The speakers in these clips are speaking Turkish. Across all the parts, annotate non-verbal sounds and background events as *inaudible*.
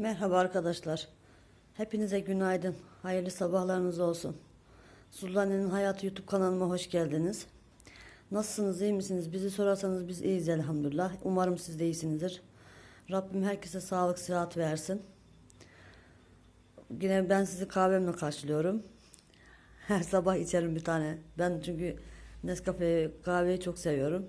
Merhaba arkadaşlar. Hepinize günaydın. Hayırlı sabahlarınız olsun. Sultane'nin Hayatı YouTube kanalıma hoş geldiniz. Nasılsınız, iyi misiniz? Bizi sorarsanız biz iyiyiz elhamdülillah. Umarım siz de iyisinizdir. Rabbim herkese sağlık, sıhhat versin. Yine ben sizi kahvemle karşılıyorum. Her sabah içerim bir tane. Ben çünkü Nescafe kahveyi çok seviyorum.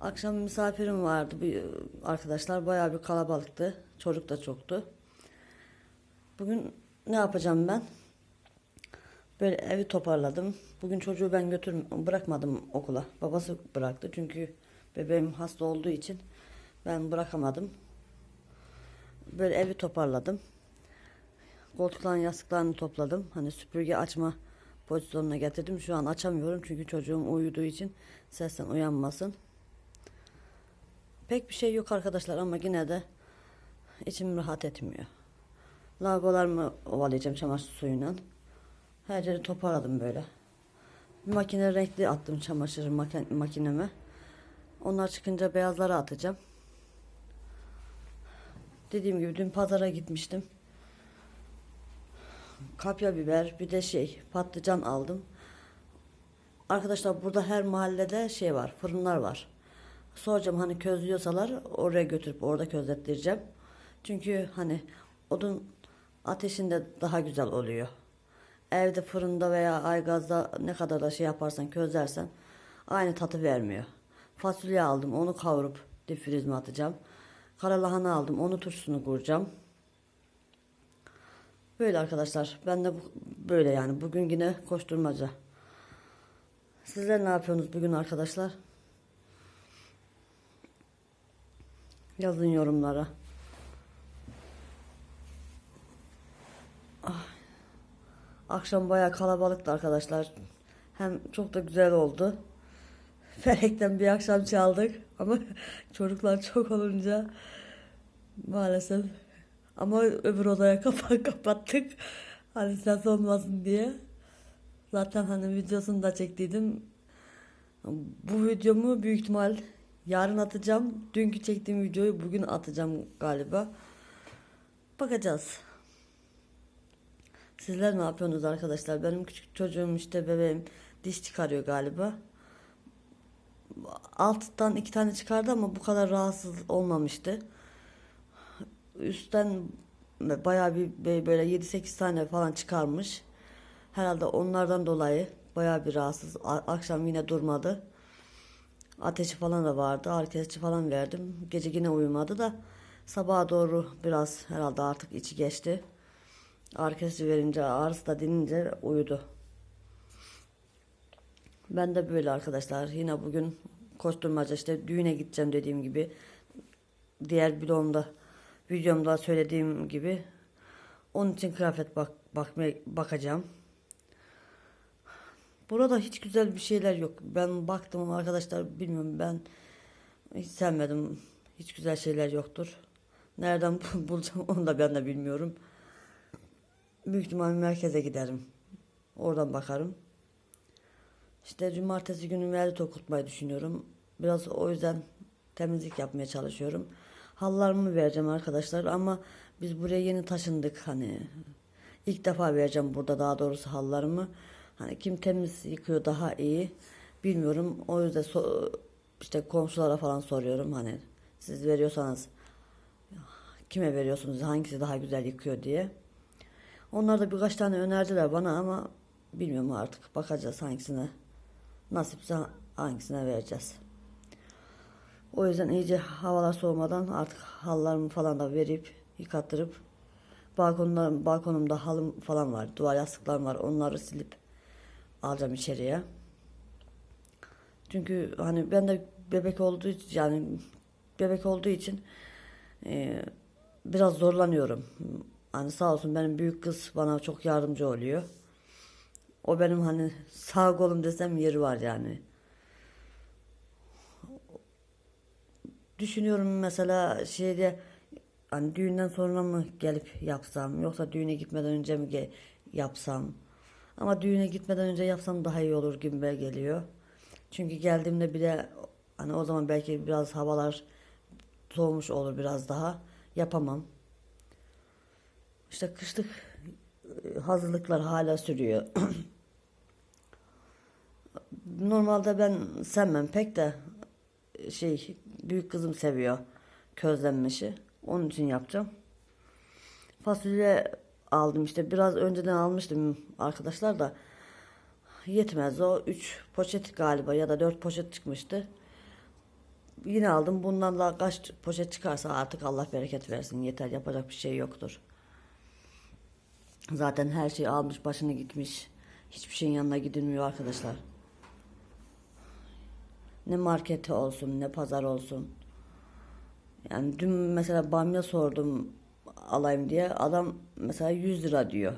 Akşam misafirim vardı bir arkadaşlar bayağı bir kalabalıktı. Çocuk da çoktu. Bugün ne yapacağım ben? Böyle evi toparladım. Bugün çocuğu ben götür bırakmadım okula. Babası bıraktı çünkü bebeğim hasta olduğu için ben bırakamadım. Böyle evi toparladım. Koltukların yastıklarını topladım. Hani süpürge açma pozisyonuna getirdim. Şu an açamıyorum çünkü çocuğum uyuduğu için sesten uyanmasın. Pek bir şey yok arkadaşlar ama yine de içim rahat etmiyor. Lavabolarımı ovalayacağım çamaşır suyuyla. Her yeri toparladım böyle. Bir makine renkli attım çamaşır maki- makineme. Onlar çıkınca beyazları atacağım. Dediğim gibi dün pazara gitmiştim. Kapya biber bir de şey patlıcan aldım. Arkadaşlar burada her mahallede şey var fırınlar var. Soracağım hani közlüyorsalar oraya götürüp orada közlettireceğim. Çünkü hani odun ateşinde daha güzel oluyor. Evde fırında veya aygazda ne kadar da şey yaparsan közlersen aynı tadı vermiyor. Fasulye aldım onu kavurup difrizme atacağım. Kara lahana aldım onu turşusunu kuracağım. Böyle arkadaşlar ben de bu- böyle yani bugün yine koşturmaca. Sizler ne yapıyorsunuz bugün arkadaşlar? Yazın yorumlara. Akşam bayağı kalabalıktı arkadaşlar. Hem çok da güzel oldu. *laughs* Felekten bir akşam çaldık ama *laughs* çocuklar çok olunca maalesef ama öbür odaya *laughs* kafa kapattık. Hani ses olmasın diye. Zaten hani videosunu da çektiydim. Bu videomu büyük ihtimal yarın atacağım. Dünkü çektiğim videoyu bugün atacağım galiba. Bakacağız. Sizler ne yapıyorsunuz arkadaşlar? Benim küçük çocuğum işte bebeğim diş çıkarıyor galiba. Alttan iki tane çıkardı ama bu kadar rahatsız olmamıştı. Üstten bayağı bir böyle 7-8 tane falan çıkarmış. Herhalde onlardan dolayı bayağı bir rahatsız. Akşam yine durmadı. Ateşi falan da vardı. Kesici falan verdim. Gece yine uyumadı da sabaha doğru biraz herhalde artık içi geçti. Ağrı kesici verince ağrısı da dinince uyudu. Ben de böyle arkadaşlar. Yine bugün koşturmaca işte düğüne gideceğim dediğim gibi. Diğer bloğumda videomda söylediğim gibi onun için kıyafet bak bakmaya bakacağım. Burada hiç güzel bir şeyler yok. Ben baktım arkadaşlar bilmiyorum ben hiç sevmedim. Hiç güzel şeyler yoktur. Nereden *laughs* bulacağım onu da ben de bilmiyorum. Büyük ihtimal merkeze giderim. Oradan bakarım. İşte cumartesi günü mevlüt okutmayı düşünüyorum. Biraz o yüzden temizlik yapmaya çalışıyorum. Hallarımı vereceğim arkadaşlar ama biz buraya yeni taşındık hani. ilk defa vereceğim burada daha doğrusu hallarımı. Hani kim temiz yıkıyor daha iyi bilmiyorum. O yüzden so- işte komşulara falan soruyorum hani siz veriyorsanız kime veriyorsunuz hangisi daha güzel yıkıyor diye. Onlar da birkaç tane önerdiler bana ama bilmiyorum artık bakacağız hangisine nasipse hangisine vereceğiz. O yüzden iyice havalar soğumadan artık hallarımı falan da verip yıkattırıp balkonda, balkonumda halım falan var. Duvar yastıklarım var. Onları silip alacağım içeriye. Çünkü hani ben de bebek olduğu için yani bebek olduğu için e, biraz zorlanıyorum. Hani sağ olsun benim büyük kız bana çok yardımcı oluyor. O benim hani sağ kolum desem yeri var yani. Düşünüyorum mesela şeyde hani düğünden sonra mı gelip yapsam yoksa düğüne gitmeden önce mi yapsam. Ama düğüne gitmeden önce yapsam daha iyi olur gibi geliyor. Çünkü geldiğimde bile hani o zaman belki biraz havalar soğumuş olur biraz daha. Yapamam. İşte kışlık e, hazırlıklar hala sürüyor. *clears throat* Normalde ben sevmem pek de şey büyük kızım seviyor közlenmişi. Onun için yapacağım. Fasulye aldım işte biraz önceden almıştım arkadaşlar da yetmez o 3 poşet galiba ya da 4 poşet çıkmıştı. Yine aldım bundan da kaç poşet çıkarsa artık Allah bereket versin yeter yapacak bir şey yoktur. Zaten her şey almış başını gitmiş. Hiçbir şeyin yanına gidilmiyor arkadaşlar. Ne marketi olsun ne pazar olsun. Yani dün mesela bamya sordum alayım diye. Adam mesela 100 lira diyor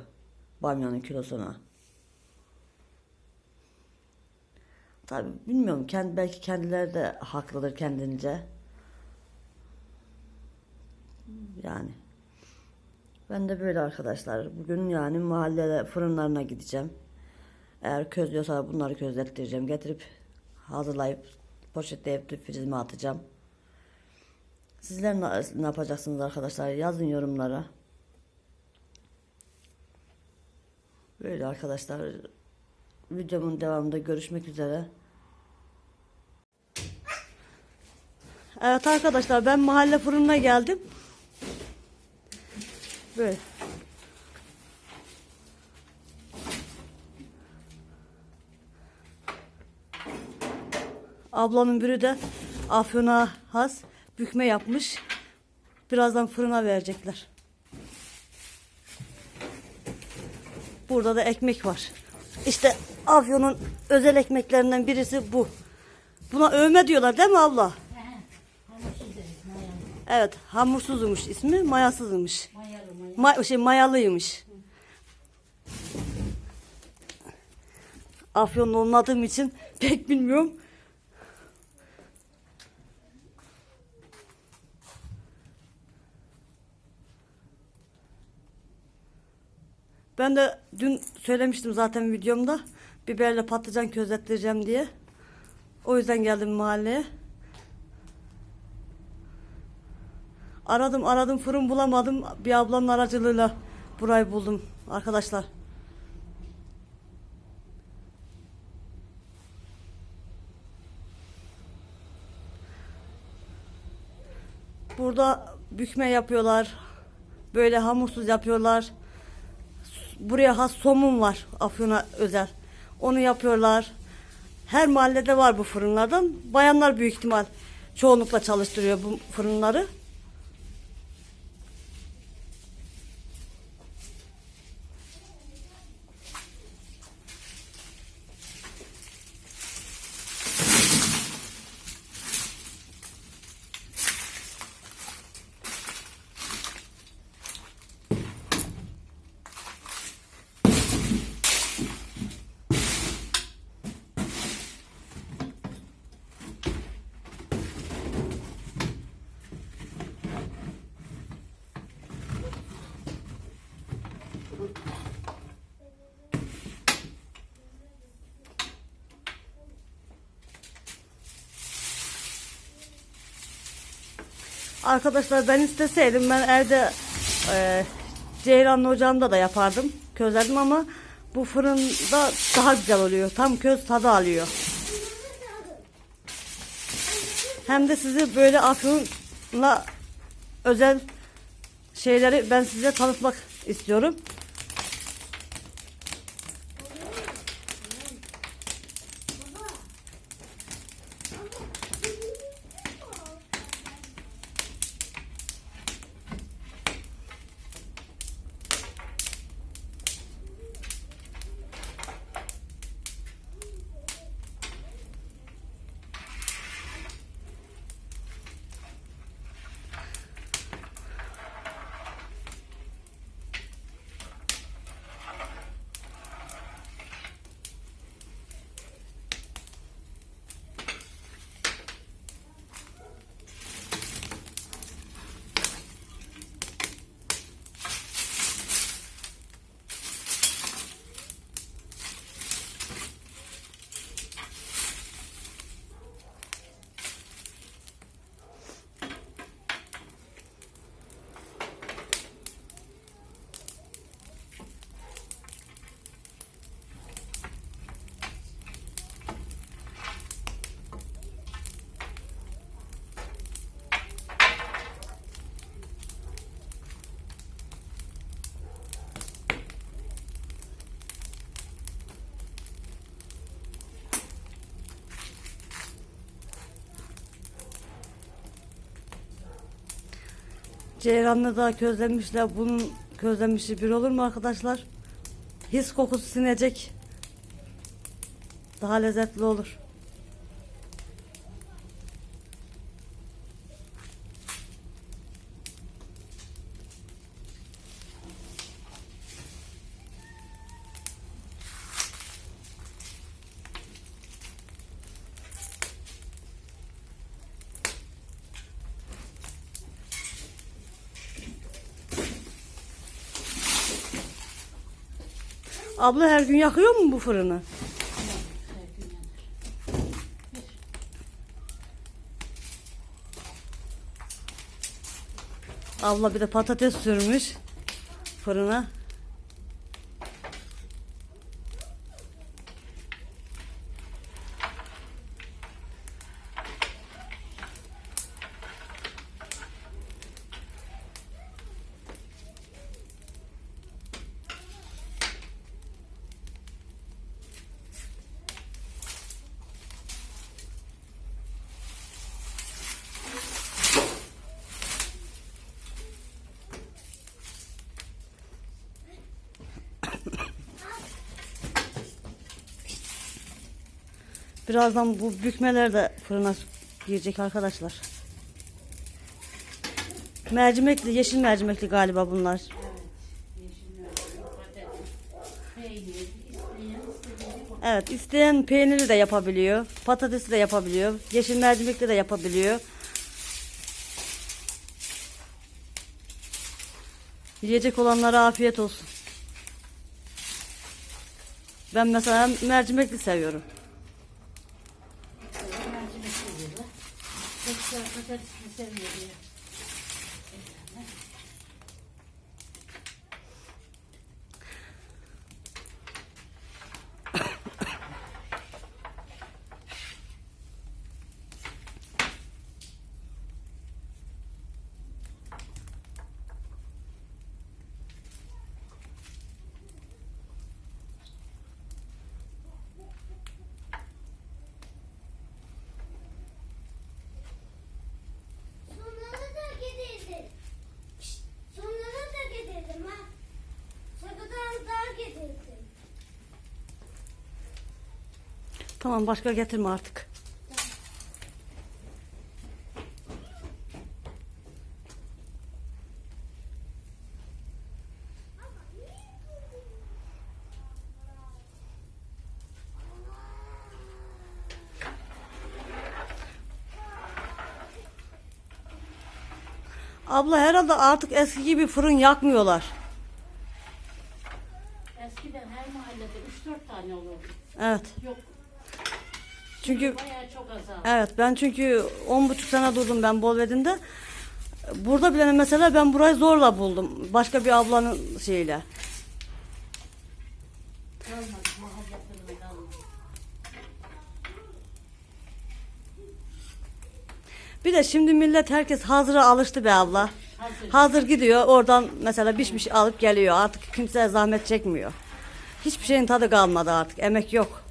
bamyanın kilosuna. Tabii bilmiyorum. Kendi, belki kendileri de haklıdır kendince. Yani. Ben de böyle arkadaşlar. Bugün yani mahallede fırınlarına gideceğim. Eğer közlüyorsa bunları közlettireceğim. Getirip hazırlayıp poşetleyip frizime atacağım. Sizler ne, yapacaksınız arkadaşlar? Yazın yorumlara. Böyle arkadaşlar. Videomun devamında görüşmek üzere. Evet arkadaşlar ben mahalle fırınına geldim. Böyle. Ablamın biri de Afyon'a has bükme yapmış. Birazdan fırına verecekler. Burada da ekmek var. İşte Afyon'un özel ekmeklerinden birisi bu. Buna övme diyorlar değil mi abla? Evet, hamursuzmuş ismi, mayasızmış. Mayalı. Ma şey mayalıymış. Afyonlu olmadığım için pek bilmiyorum. Ben de dün söylemiştim zaten videomda. Biberle patlıcan közlettireceğim diye. O yüzden geldim mahalleye. Aradım aradım fırın bulamadım. Bir ablanın aracılığıyla burayı buldum arkadaşlar. Burada bükme yapıyorlar. Böyle hamursuz yapıyorlar. Buraya has somun var Afyon'a özel. Onu yapıyorlar. Her mahallede var bu fırınlardan. Bayanlar büyük ihtimal çoğunlukla çalıştırıyor bu fırınları. Arkadaşlar ben isteseydim ben evde e, Ceylanlı ocağımda da yapardım. Közlerdim ama bu fırında daha güzel oluyor. Tam köz tadı alıyor. Hem de sizi böyle Afyon'la özel şeyleri ben size tanıtmak istiyorum. Ceyranlı da közlemişler. Bunun közlenmişi bir olur mu arkadaşlar? His kokusu sinecek. Daha lezzetli olur. Abla her gün yakıyor mu bu fırını? Abla bir de patates sürmüş fırına. Birazdan bu bükmeler de fırına girecek arkadaşlar. Mercimekli, yeşil mercimekli galiba bunlar. Evet, isteyen peyniri de yapabiliyor. Patatesi de yapabiliyor. Yeşil mercimekli de yapabiliyor. Yiyecek olanlara afiyet olsun. Ben mesela mercimekli seviyorum. Yoksa patatesini seviyor diye. Sonlara da getirdim. Şşt, Sonlara da getirdim ha. Sakızdan daha getirdim. Tamam başka getirme artık. Abla herhalde artık eski gibi fırın yakmıyorlar. Eskiden her mahallede 3-4 tane olurdu. Evet. Yok Çünkü bayağı çok azaldı. Evet ben çünkü on buçuk sene durdum ben Bolvedin'de. Burada bile mesela ben burayı zorla buldum. Başka bir ablanın şeyiyle. Kalmadı kalmadı. Bir de şimdi millet herkes hazıra alıştı be abla. Hazır. Hazır gidiyor oradan mesela pişmiş alıp geliyor. Artık kimse zahmet çekmiyor. Hiçbir şeyin tadı kalmadı artık. Emek yok.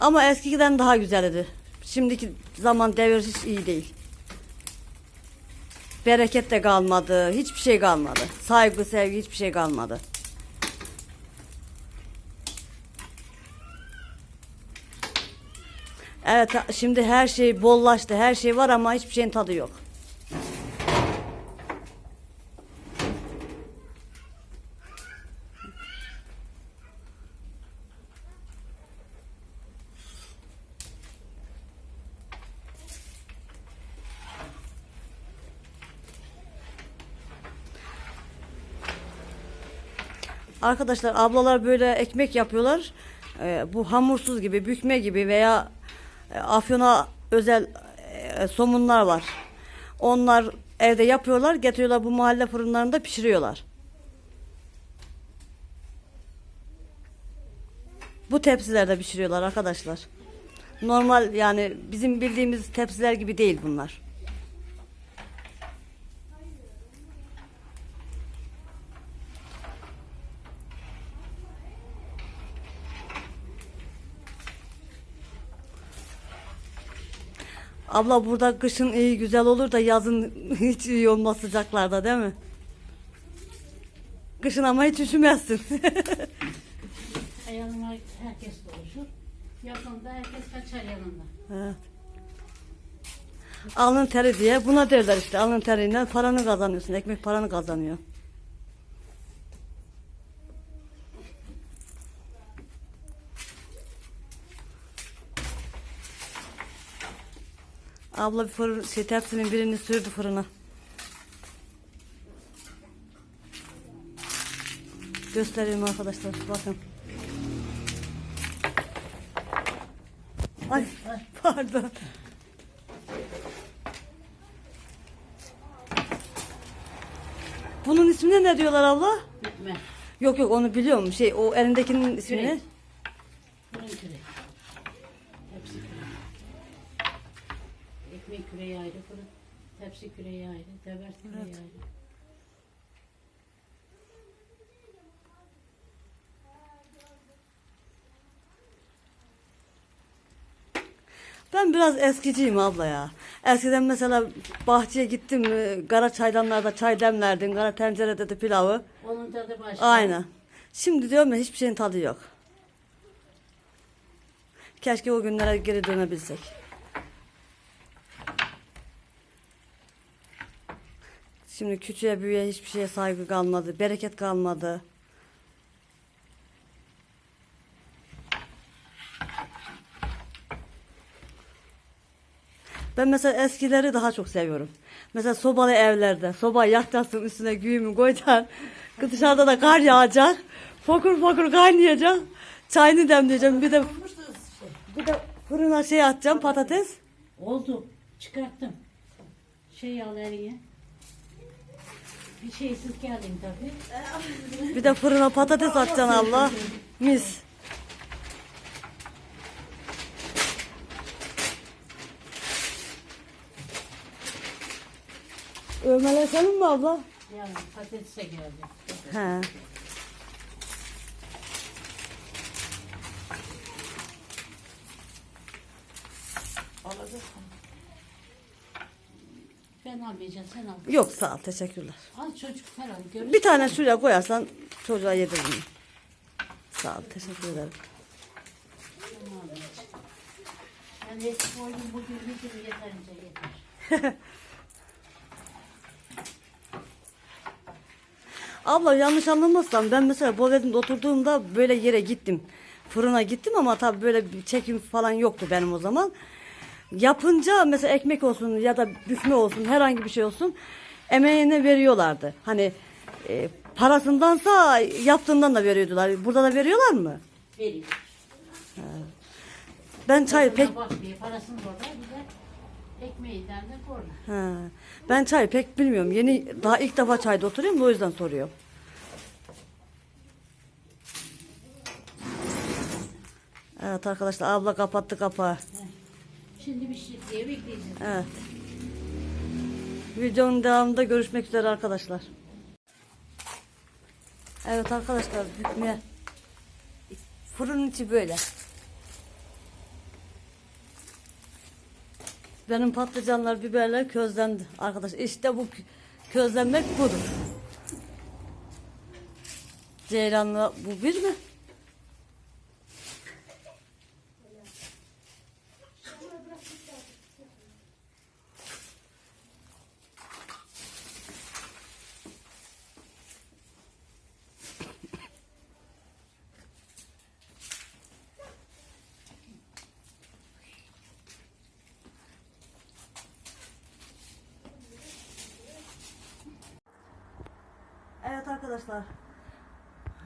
Ama eskiden daha güzeldi. Şimdiki zaman devir hiç iyi değil. Bereket de kalmadı. Hiçbir şey kalmadı. Saygı, sevgi hiçbir şey kalmadı. Evet şimdi her şey bollaştı. Her şey var ama hiçbir şeyin tadı yok. Arkadaşlar ablalar böyle ekmek yapıyorlar. Ee, bu hamursuz gibi, bükme gibi veya e, afyona özel e, somunlar var. Onlar evde yapıyorlar, getiriyorlar bu mahalle fırınlarında pişiriyorlar. Bu tepsilerde pişiriyorlar arkadaşlar. Normal yani bizim bildiğimiz tepsiler gibi değil bunlar. Abla burada kışın iyi güzel olur da yazın *laughs* hiç iyi olmaz sıcaklarda değil mi? Kışın ama hiç üşümezsin. *laughs* Yanıma herkes doluşur. Yakında herkes kaçar yanında. evet. Alın teri diye buna derler işte alın teriyle paranı kazanıyorsun. Ekmek paranı kazanıyor. Abla bir fırın, şey, tepsinin birini sürdü fırına. Göstereyim arkadaşlar bakın. Ay pardon. Bunun ismine ne diyorlar abla? Bitme. Yok yok onu biliyorum. Şey o elindekinin ismini. Kürek. Fırın küreği. Hepsi küreği. Ekmek küreği ayrı, fırın tepsi küreği ayrı, tebert küreği Evet. ayrı. Ben biraz eskiciyim abla ya. Eskiden mesela bahçeye gittim mi, kara çaydanlarda çay demlerdim, kara tencerede de pilavı. Onun tadı başka. Aynen. Şimdi diyorum ya hiçbir şeyin tadı yok. Keşke o günlere geri dönebilsek. Şimdi küçüğe büyüğe hiçbir şeye saygı kalmadı, bereket kalmadı. Ben mesela eskileri daha çok seviyorum. Mesela sobalı evlerde, soba yakacaksın üstüne güğümü koyacaksın. *laughs* Dışarıda da kar yağacak. Fokur fokur kaynayacak. Çayını demleyeceğim. Bir de bir de fırına şey atacağım patates. Oldu. Çıkarttım. Şey al. Bir şeysiz geldim tabii. Bir de fırına patates atacaksın Allah. Mis. Ömer'e senin mi abla? Yani patatese geldi. He. Ben almayacağım sen al. Yok sağ ol teşekkürler. Al çocuk falan görür. Bir tane şuraya koyarsan çocuğa yediririm. Sağ ol teşekkür ederim. Ben eski koydum bugün bir gün yeterince yeter. *laughs* Abla yanlış anlamazsan ben mesela Boved'in oturduğumda böyle yere gittim. Fırına gittim ama tabii böyle bir çekim falan yoktu benim o zaman. Yapınca mesela ekmek olsun ya da büfme olsun herhangi bir şey olsun emeğine veriyorlardı. Hani e, parasındansa yaptığından da veriyordular. Burada da veriyorlar mı? Veriyor. Ben çay pek Bakmıyor. Parasını orada bir de ekmeği de orada. Ha, ben çay pek bilmiyorum. Yeni daha ilk defa çayda oturuyorum da o yüzden soruyorum. Evet arkadaşlar abla kapattı kapağı. Şimdi bir şey diye bekleyeceğiz. Evet. Videonun devamında görüşmek üzere arkadaşlar. Evet arkadaşlar bükme. Fırının içi böyle. Benim patlıcanlar, biberler közlendi arkadaşlar. İşte bu kö- közlenmek budur. Ceylanlı bu bir mi? Evet arkadaşlar.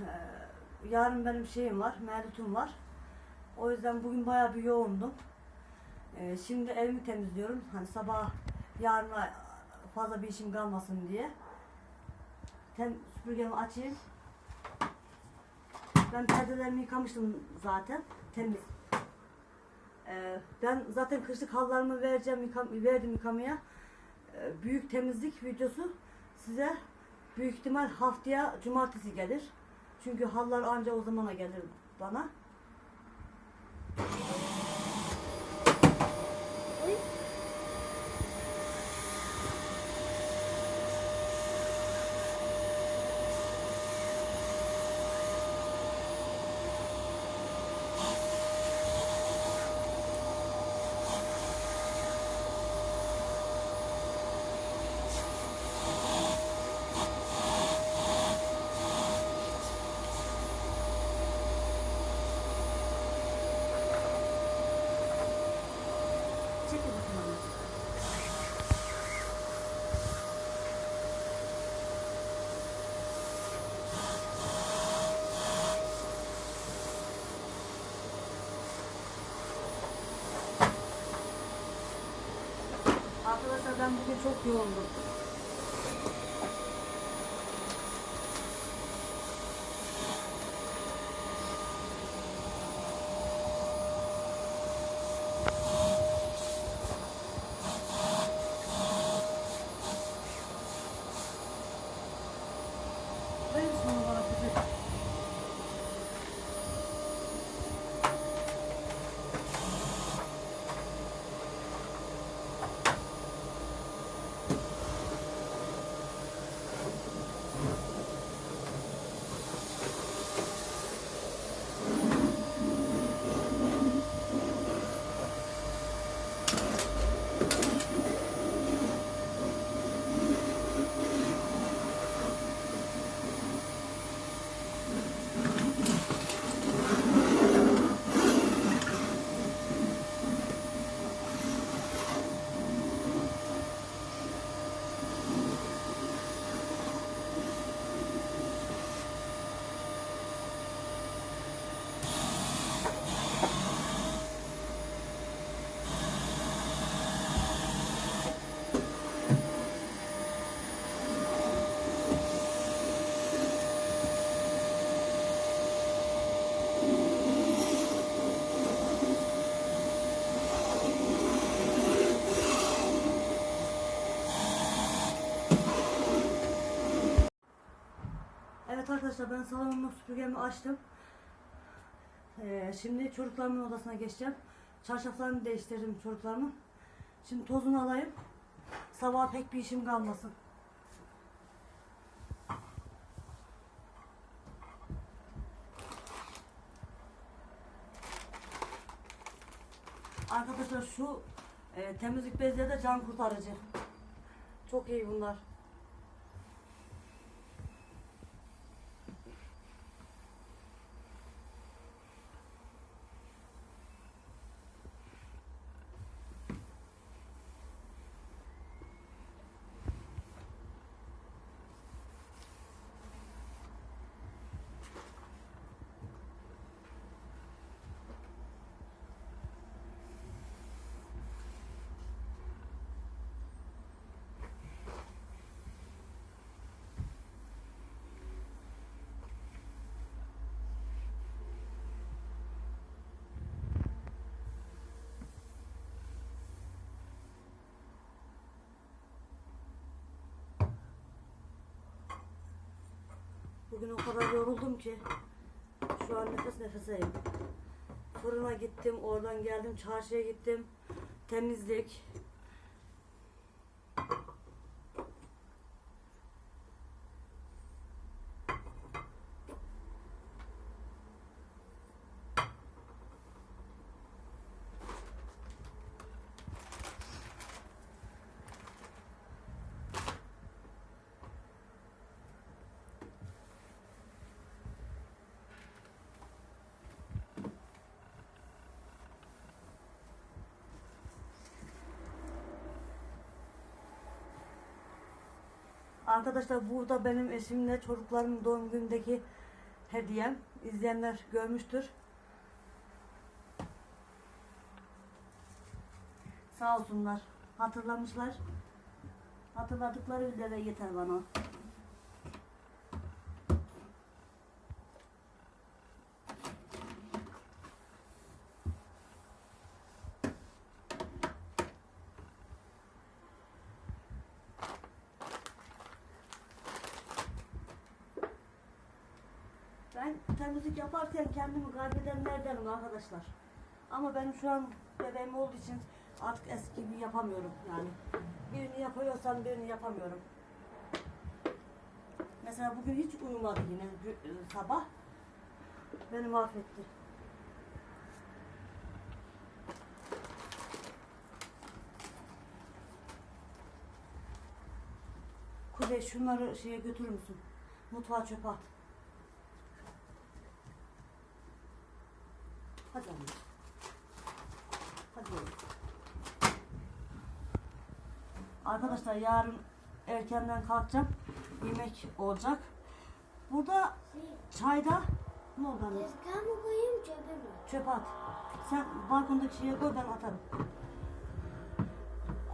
Eee, Yarın benim şeyim var, mevlütüm var. O yüzden bugün bayağı bir yoğundum. Eee, şimdi evimi temizliyorum. Hani sabah yarına fazla bir işim kalmasın diye. Tem süpürgemi açayım. Ben perdelerimi yıkamıştım zaten. Temiz. Eee, ben zaten kışlık hallarımı vereceğim, yıkam verdim yıkamaya. Eee, büyük temizlik videosu size büyük ihtimal haftaya cumartesi gelir. Çünkü hallar anca o zamana gelir bana. Bugün çok yoğundum. Verir misin onu bana kızım? Evet arkadaşlar ben salonumu süpürgemi açtım. Ee, şimdi çocuklarımın odasına geçeceğim. Çarşaflarını değiştirdim çocuklarımın. Şimdi tozunu alayım. Sabah pek bir işim kalmasın. Arkadaşlar şu e, temizlik bezleri de can kurtarıcı. Çok iyi bunlar. Bugün o kadar yoruldum ki şu an nefes nefeseyim. Fırına gittim, oradan geldim, çarşıya gittim. Temizlik. Arkadaşlar burada benim eşimle çocuklarımın doğum günündeki hediyem. İzleyenler görmüştür. Sağ olsunlar. Hatırlamışlar. Hatırladıkları de yeter bana. Ben temizlik yaparken kendimi kaybedenlerdenim arkadaşlar. Ama benim şu an bebeğim olduğu için artık eski gibi yapamıyorum yani. Birini yapıyorsam birini yapamıyorum. Mesela bugün hiç uyumadı yine gü- sabah. Beni mahvetti. Kuzey şunları şeye götürür müsün? Mutfağa çöpe at. Anne. Hadi. Arkadaşlar yarın erkenden kalkacağım. Yemek olacak. Burada çayda ne oldu anne? Tezgah mı koyayım çöpe mi? Çöp at. Sen balkondaki şeye koy ben atarım.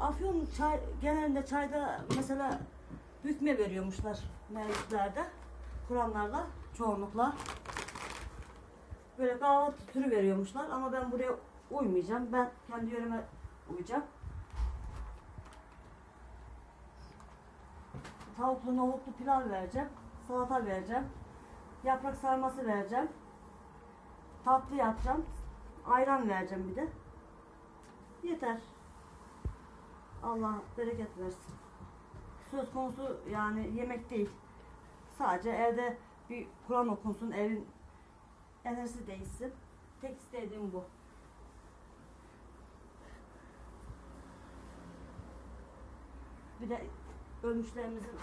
Afyon çay, genelinde çayda mesela bükme veriyormuşlar mevcutlerde. Kur'anlarda çoğunlukla. Böyle kahvaltı türü veriyormuşlar ama ben buraya uymayacağım. Ben kendi yöreme uyacağım. Tavuklu nohutlu pilav vereceğim. Salata vereceğim. Yaprak sarması vereceğim. Tatlı yapacağım. Ayran vereceğim bir de. Yeter. Allah bereket versin. Söz konusu yani yemek değil. Sadece evde bir Kur'an okunsun, evin enerjisi değilsin. Tek istediğim bu. Bir de ölmüşlerimizin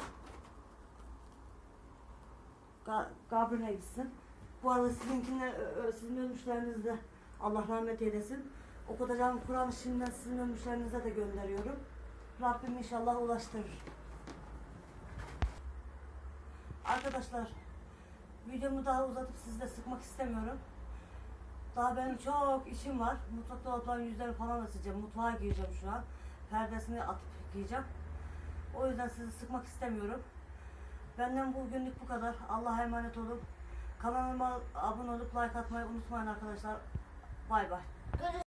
kabrine gitsin. Bu arada sizinkiler, sizin ölmüşleriniz de Allah rahmet eylesin. Okutacağım Kur'an'ı şimdiden sizin ölmüşlerinize de gönderiyorum. Rabbim inşallah ulaştırır. Arkadaşlar videomu daha uzatıp sizi de sıkmak istemiyorum. Daha benim çok işim var. Mutfak dolaplarının yüzlerini falan asacağım. Mutfağa gireceğim şu an. Perdesini atıp giyeceğim. O yüzden sizi sıkmak istemiyorum. Benden bugünlük bu kadar. Allah'a emanet olun. Kanalıma abone olup like atmayı unutmayın arkadaşlar. Bay bay.